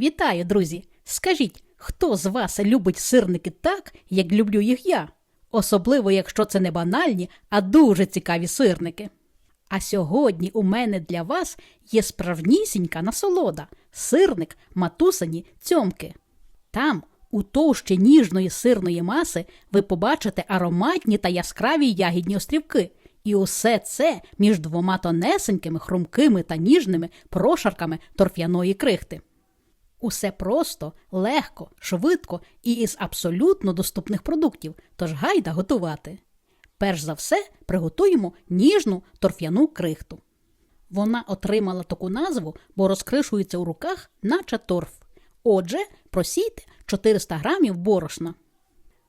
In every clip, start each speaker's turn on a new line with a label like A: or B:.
A: Вітаю, друзі! Скажіть, хто з вас любить сирники так, як люблю їх я? Особливо, якщо це не банальні, а дуже цікаві сирники. А сьогодні у мене для вас є справжнісінька насолода сирник матусині цьомки. Там, у товщі ніжної сирної маси, ви побачите ароматні та яскраві ягідні острівки. І усе це між двома тонесенькими, хрумкими та ніжними прошарками торф'яної крихти. Усе просто, легко, швидко і із абсолютно доступних продуктів, тож гайда готувати. Перш за все, приготуємо ніжну торф'яну крихту. Вона отримала таку назву, бо розкришується у руках, наче торф. Отже, просійте 400 грамів борошна.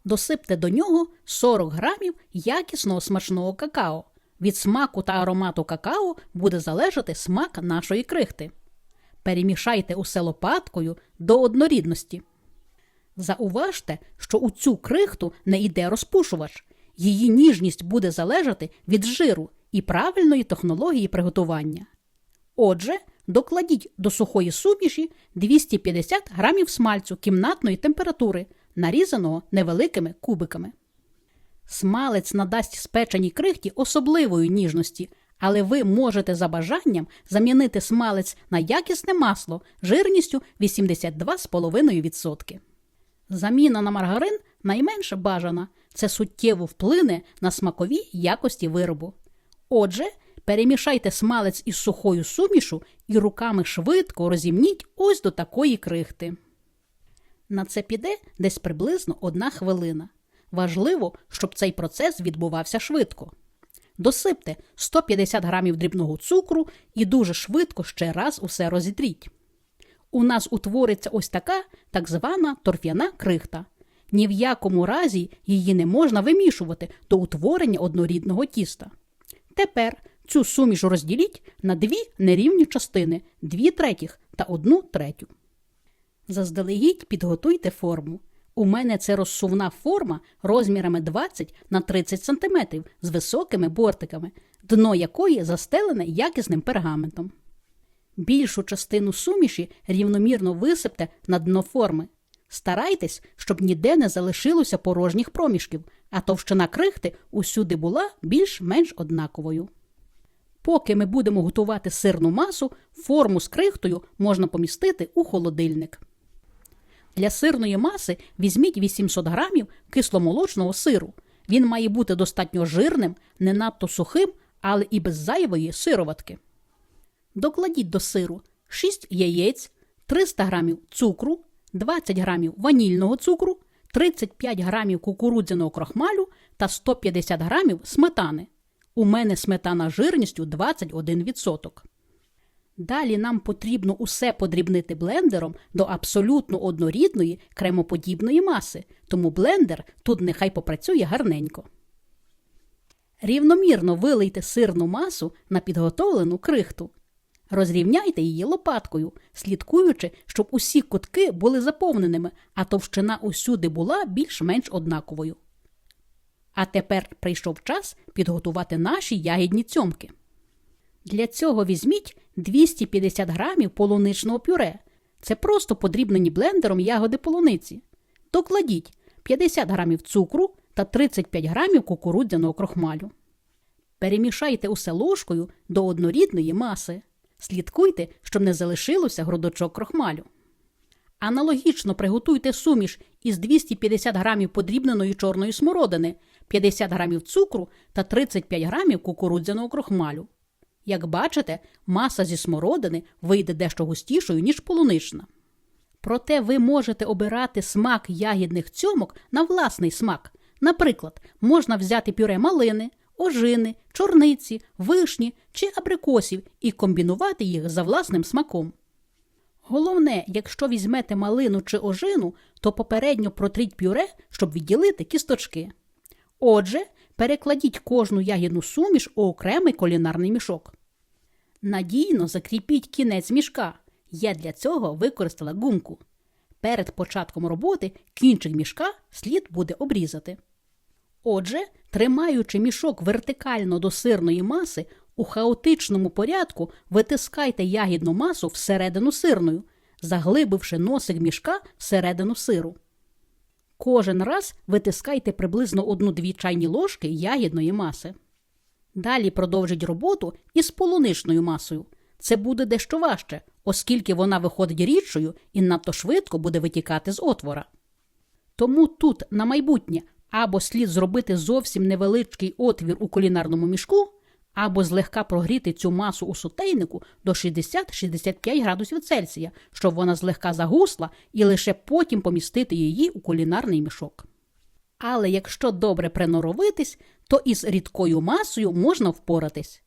A: Досипте до нього 40 грамів якісного смачного какао. Від смаку та аромату какао буде залежати смак нашої крихти. Перемішайте усе лопаткою до однорідності. Зауважте, що у цю крихту не йде розпушувач. Її ніжність буде залежати від жиру і правильної технології приготування. Отже, докладіть до сухої суміші 250 грамів смальцю кімнатної температури, нарізаного невеликими кубиками. Смалець надасть спеченій крихті особливої ніжності, але ви можете за бажанням замінити смалець на якісне масло жирністю 82,5%. Заміна на маргарин найменше бажана, це суттєво вплине на смакові якості виробу. Отже, перемішайте смалець із сухою сумішу і руками швидко розімніть ось до такої крихти. На це піде десь приблизно одна хвилина. Важливо, щоб цей процес відбувався швидко. Досипте 150 грамів дрібного цукру і дуже швидко ще раз усе розітріть. У нас утвориться ось така так звана торф'яна крихта. Ні в якому разі її не можна вимішувати до утворення однорідного тіста. Тепер цю суміш розділіть на дві нерівні частини, дві третіх та одну третю. Заздалегідь підготуйте форму. У мене це розсувна форма розмірами 20 на 30 см з високими бортиками, дно якої застелене якісним пергаментом. Більшу частину суміші рівномірно висипте на дно форми. Старайтесь, щоб ніде не залишилося порожніх проміжків, а товщина крихти усюди була більш-менш однаковою. Поки ми будемо готувати сирну масу, форму з крихтою можна помістити у холодильник. Для сирної маси візьміть 800 грамів кисломолочного сиру. Він має бути достатньо жирним, не надто сухим, але і без зайвої сироватки. Докладіть до сиру 6 яєць, 300 грамів цукру, 20 грамів ванільного цукру, 35 грамів кукурудзяного крохмалю та 150 грамів сметани. У мене сметана жирністю 21%. Далі нам потрібно усе подрібнити блендером до абсолютно однорідної кремоподібної маси, тому блендер тут нехай попрацює гарненько. Рівномірно вилийте сирну масу на підготовлену крихту. Розрівняйте її лопаткою, слідкуючи, щоб усі кутки були заповненими, а товщина усюди була більш-менш однаковою. А тепер прийшов час підготувати наші ягідні цьомки. Для цього візьміть 250 грамів полуничного пюре. Це просто подрібнені блендером ягоди полуниці. Докладіть 50 грамів цукру та 35 грамів кукурудзяного крохмалю. Перемішайте усе ложкою до однорідної маси. Слідкуйте, щоб не залишилося грудочок крохмалю. Аналогічно приготуйте суміш із 250 грамів подрібненої чорної смородини, 50 грамів цукру та 35 грамів кукурудзяного крохмалю. Як бачите, маса зі смородини вийде дещо густішою, ніж полунична. Проте ви можете обирати смак ягідних цьомок на власний смак. Наприклад, можна взяти пюре малини, ожини, чорниці, вишні чи абрикосів і комбінувати їх за власним смаком. Головне, якщо візьмете малину чи ожину, то попередньо протріть пюре, щоб відділити кісточки. Отже, перекладіть кожну ягідну суміш у окремий кулінарний мішок. Надійно закріпіть кінець мішка. Я для цього використала гумку. Перед початком роботи кінчик мішка слід буде обрізати. Отже, тримаючи мішок вертикально до сирної маси, у хаотичному порядку витискайте ягідну масу всередину сирною. заглибивши носик мішка всередину сиру. Кожен раз витискайте приблизно 1-2 чайні ложки ягідної маси. Далі продовжіть роботу із полуничною масою. Це буде дещо важче, оскільки вона виходить рідшою і надто швидко буде витікати з отвора. Тому тут на майбутнє або слід зробити зовсім невеличкий отвір у кулінарному мішку, або злегка прогріти цю масу у сотейнику до 60-65 градусів Цельсія, щоб вона злегка загусла, і лише потім помістити її у кулінарний мішок. Але якщо добре приноровитись, то із рідкою масою можна впоратись.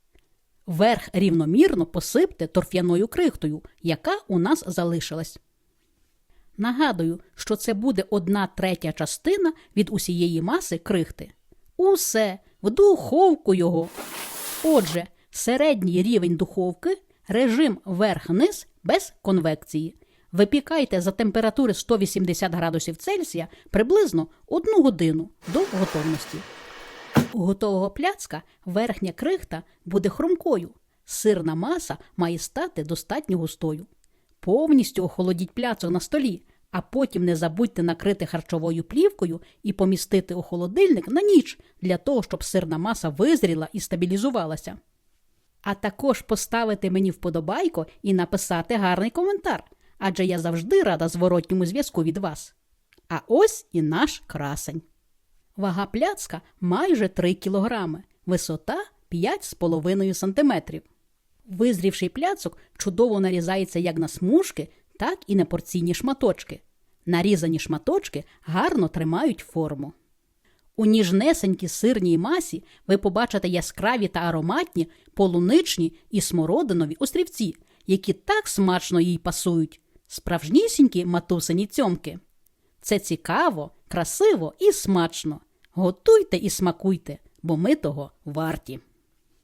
A: Верх рівномірно посипте торф'яною крихтою, яка у нас залишилась. Нагадую, що це буде одна третя частина від усієї маси крихти. Усе в духовку його. Отже, середній рівень духовки, режим верх-низ без конвекції. Випікайте за температури 180 градусів Цельсія приблизно 1 годину до готовності. У готового пляцка верхня крихта буде хрумкою. Сирна маса має стати достатньо густою. Повністю охолодіть пляцок на столі, а потім не забудьте накрити харчовою плівкою і помістити у холодильник на ніч для того, щоб сирна маса визріла і стабілізувалася. А також поставити мені вподобайко і написати гарний коментар, адже я завжди рада зворотньому зв'язку від вас. А ось і наш красень. Вага пляцка майже 3 кілограми, висота 5,5 см. Визрівший пляцок чудово нарізається як на смужки, так і на порційні шматочки. Нарізані шматочки гарно тримають форму. У ніжнесенькій сирній масі ви побачите яскраві та ароматні полуничні і смородинові острівці, які так смачно їй пасують, справжнісінькі матусині цьомки. Це цікаво, красиво і смачно. Готуйте і смакуйте, бо ми того варті.